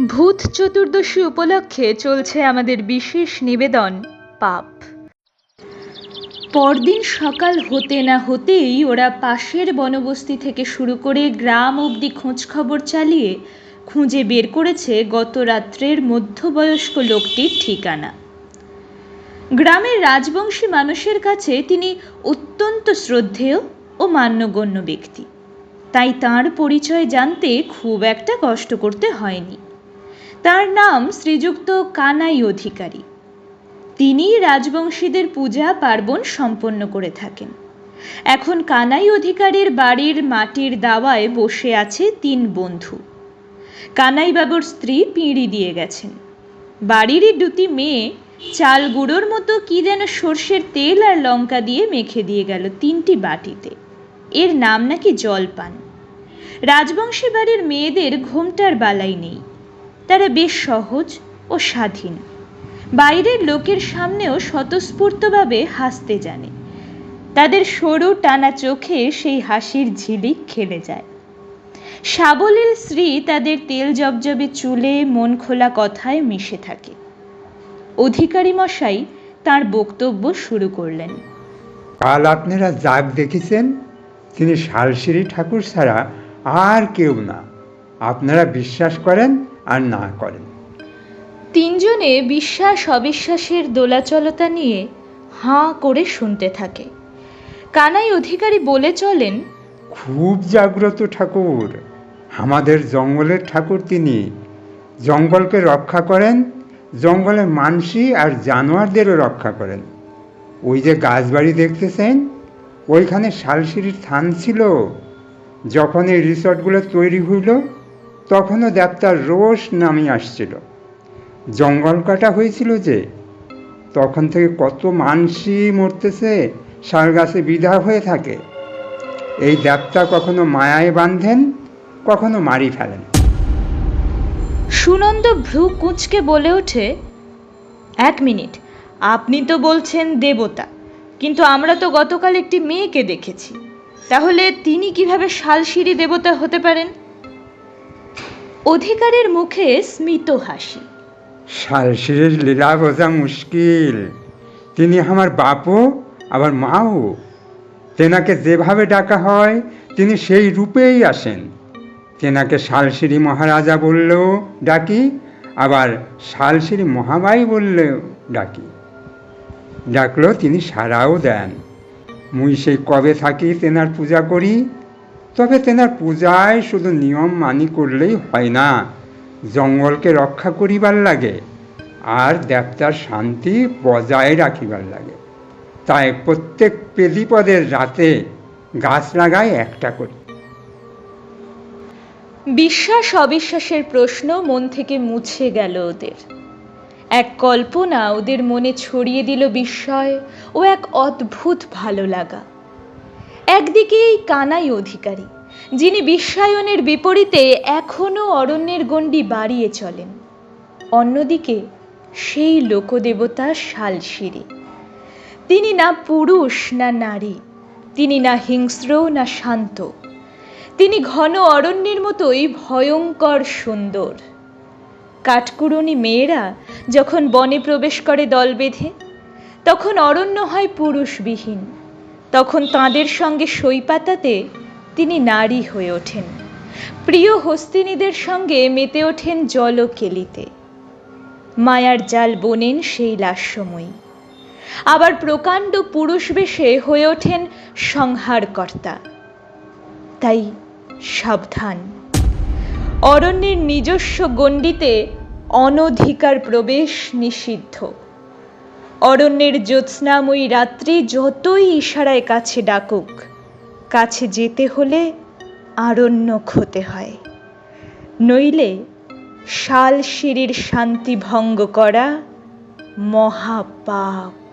ভূত চতুর্দশী উপলক্ষে চলছে আমাদের বিশেষ নিবেদন, পাপ। পরদিন সকাল হতে না হতেই ওরা পাশের বনবস্তি থেকে শুরু করে গ্রাম অবধি খোঁজখবর চালিয়ে খুঁজে বের করেছে গত রাত্রের মধ্যবয়স্ক লোকটির ঠিকানা। গ্রামের রাজবংশী মানুষের কাছে তিনি অত্যন্ত শ্রদ্ধেয় ও মান্যগণ্য ব্যক্তি। তাই তার পরিচয় জানতে খুব একটা কষ্ট করতে হয়নি। তার নাম শ্রীযুক্ত কানাই অধিকারী। তিনি রাজবংশীদের পূজা পার্বণ সম্পন্ন করে থাকেন। এখন কানাই অধিকারীর বাড়ির মাটির দাওয়ায় বসে আছে তিন বন্ধু। কানাইবাবুর স্ত্রী পিঁড়ি দিয়ে গেছেন। বাড়িরই দুটি মেয়ে চাল গুঁড়োর মতো কি যেন সর্ষের তেল আর লঙ্কা দিয়ে মেখে দিয়ে গেল তিনটি বাটিতে। এর নাম নাকি জলপান। রাজবংশী বাড়ির মেয়েদের ঘোমটার বালাই নেই। তারা বেশ সহজ ও স্বাধীন। বাইরের লোকের সামনেও স্বতঃস্ফূর্তভাবে হাসতে জানে। তাদের সরু টানা চোখে সেই হাসির ঝিলিক খেলে যায়। সাবলীল শ্রী তাদের তেল জবজবে চুলে মন খোলা কথায় মিশে থাকে। অধিকারী মশাই তার বক্তব্য শুরু করলেন। কাল আপনারা যাক দেখেছেন? তিনি শালশ্রী ঠাকুর ছাড়া আর কেউ না। আপনারা বিশ্বাস করেন? আর না করেন। তিনজনে বিশ্বাস অবিশ্বাসের দোলাচলতা নিয়ে হাঁ করে শুনতে থাকে। কানাই অধিকারী বলে চলেন খুব জাগ্রত ঠাকুর আমাদের জঙ্গলের ঠাকুর তিনি। জঙ্গলকে রক্ষা করেন জঙ্গলের মানসি আর জানোয়ারদেরও রক্ষা করেন। ওই যে গাছবাড়ি দেখতেছেন ওইখানে শালসিঁড়ির থান ছিল। যখন এই রিসর্টগুলো তৈরি হইল তখনও দেবতার রোষ নামে আসছিল। জঙ্গল কাটা হয়েছিল যে, তখন থেকে কত মানসি মরতেছে শাল গাছে বিধা হয়ে থাকে। এই দেবতা কখনো মায়ায় বাঁধেন, কখনো মারি ফেলেন। সুনন্দ ভ্রু কুঁচকে বলে ওঠে, এক মিনিট, আপনি তো বলছেন দেবতা, কিন্তু আমরা তো গতকাল একটি মেয়েকে দেখেছি। তাহলে তিনি কীভাবে শালশিরি দেবতা হতে পারেন? অধিকারের মুখে স্মিত হাসি। শালশিরের লীলা বোঝা মুশকিল। তিনি আমার বাপও আবার মাও। তেনাকে যেভাবে ডাকা হয়, তিনি সেই রূপেই আসেন। তেনাকে শালশিরি মহারাজা বললেও ডাকি, আবার শালশিরি মহামাই বললেও ডাকি। ডাকলেও তিনি সারাও দেন। মুই সেই কবে থাকি তেনার পূজা করি তবে তেনার পূজায় শুধু নিয়ম মানি করলেই হয় না, জঙ্গলকে রক্ষা করিবার লাগে, আর দেবতার শান্তি বজায় রাখিবার লাগে। তাই প্রত্যেক পেলিপদের রাতে গাছ লাগায় একটা করি। বিশ্বাস অবিশ্বাসের প্রশ্ন মন থেকে মুছে গেল ওদের। এক কল্পনা ওদের মনে ছড়িয়ে দিল বিস্ময় ও এক অদ্ভুত ভালো লাগা। একদিকে এই কানাই অধিকারী, যিনি বিশ্বায়নের বিপরীতে এখনও অরণ্যের গণ্ডি বাড়িয়ে চলেন। অন্যদিকে সেই লোকদেবতা শালশিরি। তিনি না পুরুষ, না নারী, তিনি না হিংস্র, না শান্ত। তিনি ঘন অরণ্যের মতোই ভয়ঙ্কর সুন্দর। কাঠকুড়ুনি মেয়েরা যখন বনে প্রবেশ করে দল বেঁধে, তখন অরণ্য হয় পুরুষবিহীন। তখন তাঁদের সঙ্গে সই পাতাতে তিনি নারী হয়ে ওঠেন। প্রিয় হস্তিনীদের সঙ্গে মেতে ওঠেন জলকেলিতে। মায়ার জাল বোনেন সেই লাস্যময়ী আবার প্রকাণ্ড পুরুষ বেশে হয়ে ওঠেন সংহারকর্তা। তাই সাবধান। অরণ্যের নিজস্ব গণ্ডিতে অনধিকার প্রবেশ নিষিদ্ধ। অরণ্যের জ্যোৎস্নাময়ী রাত্রি যতই ইশারায় কাছে ডাকুক, কাছে যেতে হলে আরণ্যক হতে হয়। নইলে শাল সিঁড়ির শান্তি ভঙ্গ করা মহাপাপ।